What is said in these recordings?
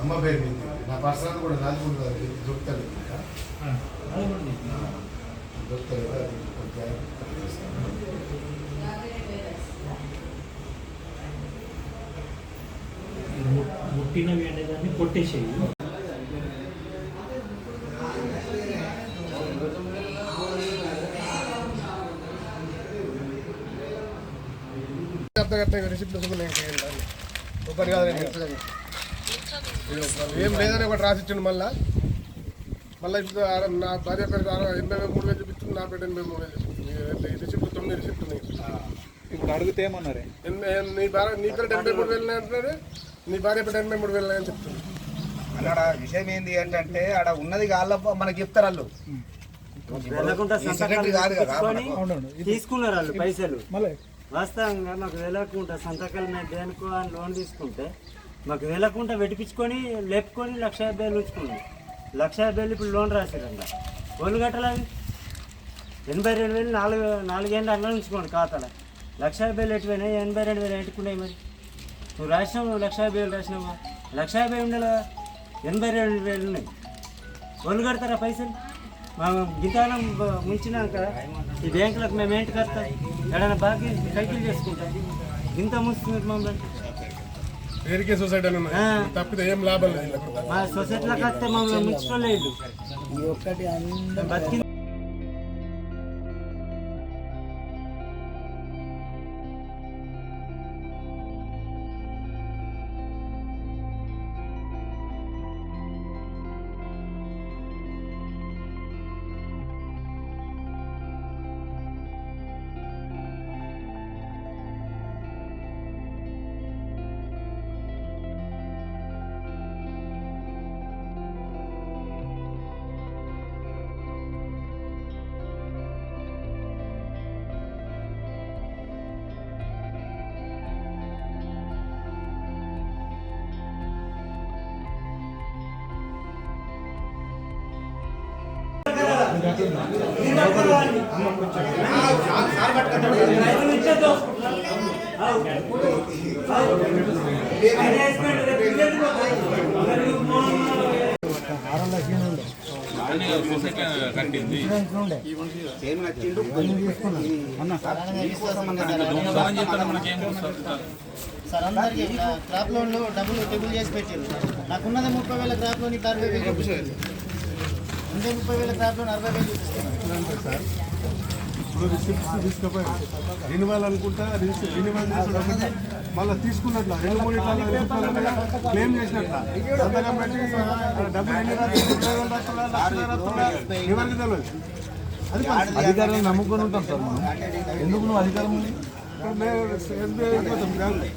అమ్మ పేరు మీద. నా పర్సనల్ కూడా నాది కూడా అది దొరుకుతుంది ఇంకా అది కొంచెం. ముట్టినవి అనేదాన్ని కొట్టేసేయి. అర్థగట్ట రిసిప్ట్ కాదు రెండు ఇస్తుంది. ఇది ఒకటి. ఏం లేదని ఒకటి రాసిచ్చిండు మళ్ళా. మళ్ళీ ఇప్పుడు ఆడ- నా భార్య పేరు ఎనభై మూడు వేలు చూపిస్తుంది నా పేరు ఎనభై మూడు వేలు చూపిస్తుంది రిసిప్ట్ తొమ్మిది రిసిప్ట్ ఉన్నాయి. ఇప్పుడు అడిగితే ఏమన్నారే? నీ భార్య నీ పేరు ఎనభై మూడు వేలు అంటున్నారు నీ భార్య పేరు ఎనభై మూడు వేలు అని చెప్తుంది అక్కడ విషయం ఏంది ఏంటంటే ఆడ ఉన్నది కాళ్ళ మనకి చెప్తారు వాళ్ళు. కాదు కదా. తీసుకున్నారు వాళ్ళు పైసలు. మళ్ళీ వాస్తవంగా మాకు వెళ్ళకుండా సంతకాలు మేము దేనికో అని లోన్ తీసుకుంటే మాకు వెళ్ళకుండా వెటిపించుకొని లేపుకొని లక్ష యాభై వేలు ఉంచుకున్నాం. లక్ష యాభై వేలు ఇప్పుడు లోన్ రాసిరంట. వాళ్ళు కట్టాలి ఎనభై రెండు వేలు నాలుగు నాలుగేళ్ళు అన్న ఉంచుకోండి ఖాతాలో. లక్ష యాభై వేలు ఎటుపోయినాయి ఎనభై రెండు వేలు ఎట్టుకున్నాయి మరి? నువ్వు రాసినావు నువ్వు లక్ష యాభై వేలు రాసినావా? లక్ష యాభై ఉండాలి? ఎనభై రెండు వేలు ఉన్నాయి. వాళ్ళు కడతారా పైసలు? మా గింతానం బ- ముంచినాక ఈ బ్యాంకులకు మేము ఏంటి కడతాం? ఎడైనా బాకీ కైకిలు చేసుకుంటాం. గింత ముంచుతున్నారు మమ్మల్ని. పేరుకే సొసైటీ. తప్పితే ఏం లాభం లేదు. మా సొసైటీలోకి వస్తే మమ్మల్ని ముంచుకోలేదు. బతికి సార్ అందరికి క్రాప్ లోన్లు డబ్బులు టేబుల్ చేసి పెట్టారు. నాకున్నది ముప్పై వేల క్రాప్ లోన్ ఇట్లా అరవై వేలు చూపిస్తుంది ఉండే ముప్పై వేల క్రాప్ లోన్ అరవై వేలు చూపిస్తున్నాను సార్ ఇప్పుడు రిసిప్ట్స్ తీసుకుపోయి రెన్యువల్ అనుకుంటా రెన్యువల్ చేసినట్టు మళ్ళీ తీసుకున్నట్ల రెండు మూడు ఇట్లా క్లెయిమ్ చేసినట్ల. సంతకం పెట్టి ఆ డబ్బులు ఎన్ని ఎవరికి తెలియదు. అది. అధికారులను నమ్ముకొని ఉంటాం సార్ మనం. ఎందుకు నువ్వు అధికారం ఉంది? ఇప్పుడు మేము.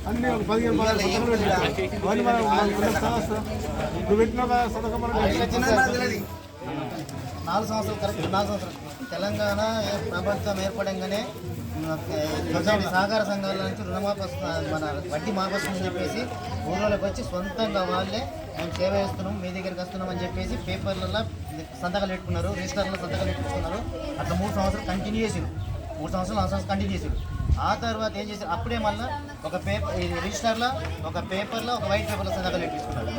అన్ని ఒక పదిహేను పదహారు సంతకాలు పెట్టాం. అవన్నీ మనం మనం మనకు కావస్తా. నువ్వు పెట్టిన సంతకం మనకు నాలుగు సంవత్సరాలు కరెక్ట్ నాలుగు సంవత్సరాలు. తెలంగాణ ప్రభుత్వం ఏర్పడంగానే సహకార సంఘాల నుంచి రుణమాఫీ మన వడ్డీ మాఫీ చెప్పేసి ఊళ్ళోకి వచ్చి సొంతంగా వాళ్ళే మేము సేవ చేస్తున్నాం మీ దగ్గరికి వస్తున్నాం అని చెప్పేసి పేపర్లలో సంతకాలు పెట్టుకున్నారు రిజిస్టర్లో సంతకాలు పెట్టుకున్నారు. అట్లా మూడు సంవత్సరాలు కంటిన్యూ చేసారు మూడు సంవత్సరాలు నాలుగు సంవత్సరాలు కంటిన్యూ చేసారు ఆ తర్వాత ఏం చేశారు? అప్పుడే మళ్ళీ ఒక పేపర్ రిజిస్టర్లో ఒక పేపర్లో ఒక వైట్ పేపర్లో సంతకాలు పెట్టించుకున్నారు.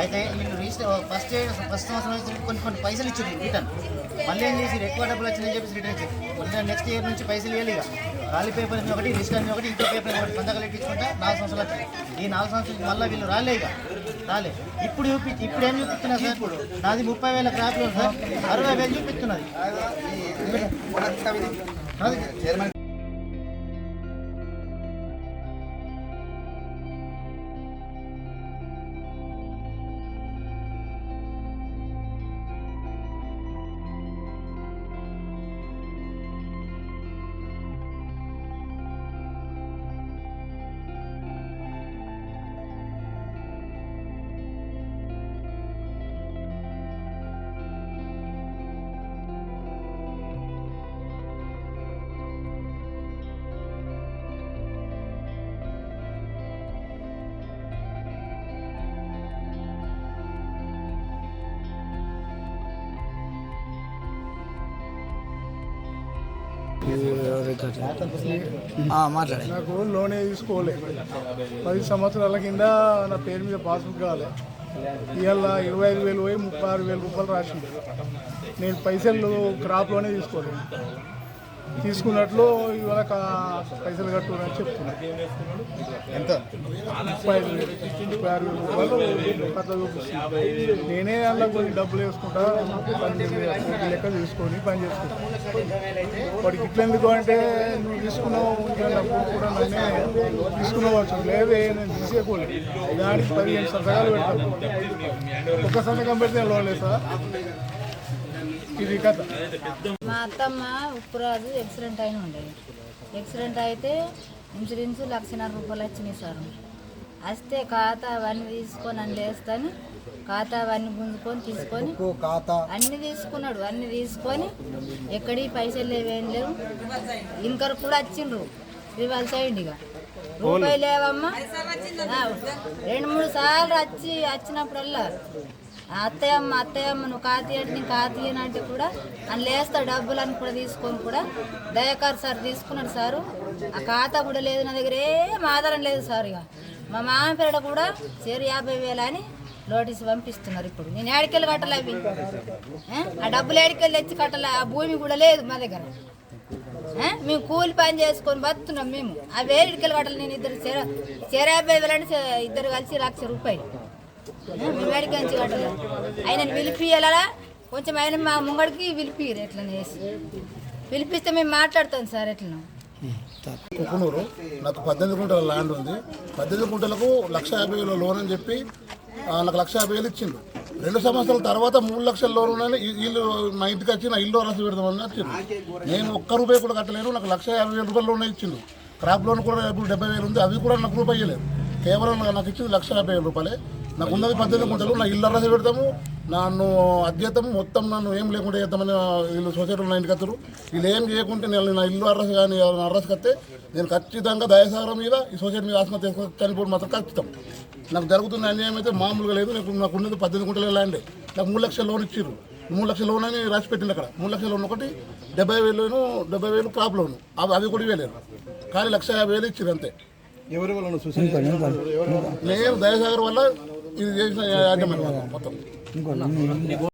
అయితే వీళ్ళు రిజిస్టర్ ఫస్ట్ ఫస్ట్ సంవత్సరం కొన్ని కొన్ని పైసలు ఇచ్చారు రిటర్న్. మళ్ళీ ఏం చేసి ఎక్కువ డబ్బులు వచ్చిందని చెప్పేసి రిటర్న్ ఇచ్చారు. మళ్ళీ నెక్స్ట్ ఇయర్ నుంచి పైసలు ఇవ్వాలి ఇక. ఖాళీ పేపర్ ఒకటి రిజిస్టర్ ఒకటి ఇంకో పేపర్ ఒకటి సంతకాలు పెట్టించుకుంటా నాలుగు సంవత్సరాలు ఈ నాలుగు సంవత్సరాలు మళ్ళీ వీళ్ళు రాలే ఇక. రాలే. ఇప్పుడు చూపి ఇప్పుడు ఏం చూపిస్తున్నా సార్? ఇప్పుడు. నాది ముప్పై వేల క్రాప్ లోన్ సార్. అరవై వేలు చూపిస్తున్నది. మాట్లాడే నాకు లోన్ తీసుకోలే. పది సంవత్సరాల కింద నా పేరు మీద పాస్బుక్ కావాలి ఇవాళ ఇరవై ఐదు వేలు పోయి ముప్పై ఆరు వేల రూపాయలు రాసింది. నేను పైసలు క్రాప్లోనే తీసుకోలేదు. తీసుకున్నట్లు ఇవాళ పైసలు కట్టుకుని చెప్తున్నా. ఎంత? ముప్పై ముప్పై ఆరు వేల రూపాయలు కథ చూపిస్తుంది నేనే అందులో కొన్ని డబ్బులు వేసుకుంటా పని చేసి- లెక్క తీసుకొని పని చేసుకుంటా. వాడికి ఇట్లా ఎందుకు అంటే నువ్వు తీసుకున్నావు డబ్బులు కూడా నన్నే తీసుకున్నావు వచ్చు లేదే నేను తీసేయకూడదు. దానికి పదిహేను సంతకాలు పెడతాను ఒక సంతకం పెడితే లోన్ లేదు సార్. ఇది కథ. మా అత్తమ్మ ఉప్పురాజు యాక్సిడెంట్ అయిన ఉండేది. యాక్సిడెంట్ అయితే ఇన్సూరెన్స్ లక్షన్నర రూపాయలు వచ్చినాయి సార్. వస్తే ఖాతా అవన్నీ తీసుకొని అని లేస్తాను ఖాతా అవన్నీ గుంజుకొని తీసుకొని అన్ని తీసుకున్నాడు. అన్ని తీసుకొని ఎక్కడి పైసలు లేవేం లేవు. ఇంకరు కూడా వచ్చిండ్రు. రివాల్స్ అయ్యింది ఇక. రూపాయి లేవమ్మా. రెండు మూడు సార్లు వచ్చి వచ్చినప్పుడల్లా అత్తయ్యమ్మ అత్తయ్యమ్మ నువ్వు కాతీయండి నేను కాతీయను అంటే కూడా అని లేస్తా డబ్బులు అని కూడా తీసుకొని కూడా దయాకర్ సార్ తీసుకున్నాడు సారు. ఆ ఖాతా కూడా లేదు నా దగ్గర ఏం ఆధారం లేదు సార్ ఇక. మా మామ పేడ కూడా చేరు యాభై వేలు అని నోటీస్ పంపిస్తున్నారు ఇప్పుడు. నేను ఏడికెళ్ళి కట్టాలి అవి. ఆ డబ్బులు ఏడికెళ్ళి తెచ్చి కట్టాలి ఆ భూమి కూడా లేదు మా దగ్గర. మేము కూలి పని చేసుకొని బతున్నాం మేము. ఆ వేడికెళ్ళి కట్టాలి నేను ఇద్దరు చేర చెర యాభై వేలు అంటే ఇద్దరు కలిసి లక్ష రూపాయలు. మేము కట్టలేదు ఆయన పిలిపియాలా కొంచెం ఆయన మా ముంగడికి పిలిపిరు ఎట్లా చేసి పిలిపిస్తే మేము మాట్లాడతాం సార్ ఎట్లా కుకునూరు నాకు పద్దెనిమిది గుంటల ల్యాండ్ ఉంది. పద్దెనిమిది గుంటలకు లక్ష యాభై వేల లోన్ అని చెప్పి నాకు లక్ష యాభై వేలు ఇచ్చిండు. రెండు సంవత్సరాల తర్వాత మూడు లక్షల లోన్ ఉన్నాయని ఇల్లు మా ఇంటికి వచ్చి నా ఇల్లు రాసి పెడదామని వచ్చిండు నేను ఒక్క రూపాయి కూడా కట్టలేను నాకు లక్ష యాభై వేల రూపాయలు లోన్ ఇచ్చిండు. క్రాప్ లోన్ కూడా ఇప్పుడు డెబ్బై వేలు ఉంది అవి కూడా నాకు రూపాయి కేవలం నాకు ఇచ్చింది లక్ష యాభై వేల రూపాయలే. నాకు ఉన్నది పద్దెనిమిది గుంటలు నా ఇల్లు రాసి పెడతాము. నన్ను అధ్యతము మొత్తం నన్ను ఏం లేకుండా చేద్దామని వీళ్ళు సొసైటీలో నా ఇంటికి వస్తారు. వీళ్ళు ఏం చేయకుంటే నేను నా ఇల్లు అర్రస్ కానీ అర్రస్ కస్తే నేను ఖచ్చితంగా దయసాగరం మీద ఈ సొసైటీ మీద ఆత్మహత్య చనిపోవడం మాత్రం ఖచ్చితం. నాకు జరుగుతున్న అన్యాయం అయితే మామూలుగా లేదు. నాకు నాకు ఉన్నది పద్దెనిమిది గుంటల ల్యాండ్. నాకు మూడు లక్షల లోన్ ఇచ్చారు మూడు లక్షల లోన్ అని రాసి పెట్టింది అక్కడ. మూడు లక్షల లోన్ ఒకటి డెబ్బై వేలు డెబ్బై వేలు క్రాప్ లోన్. అవి అవి కూడా ఇవ్వలేరు కానీ లక్ష యాభై వేలు ఇచ్చారు అంతే. ఎవరి వల్ల నేను దయసాగర్ వల్ల ఇది చేసిన యాజమాన్యం మొత్తం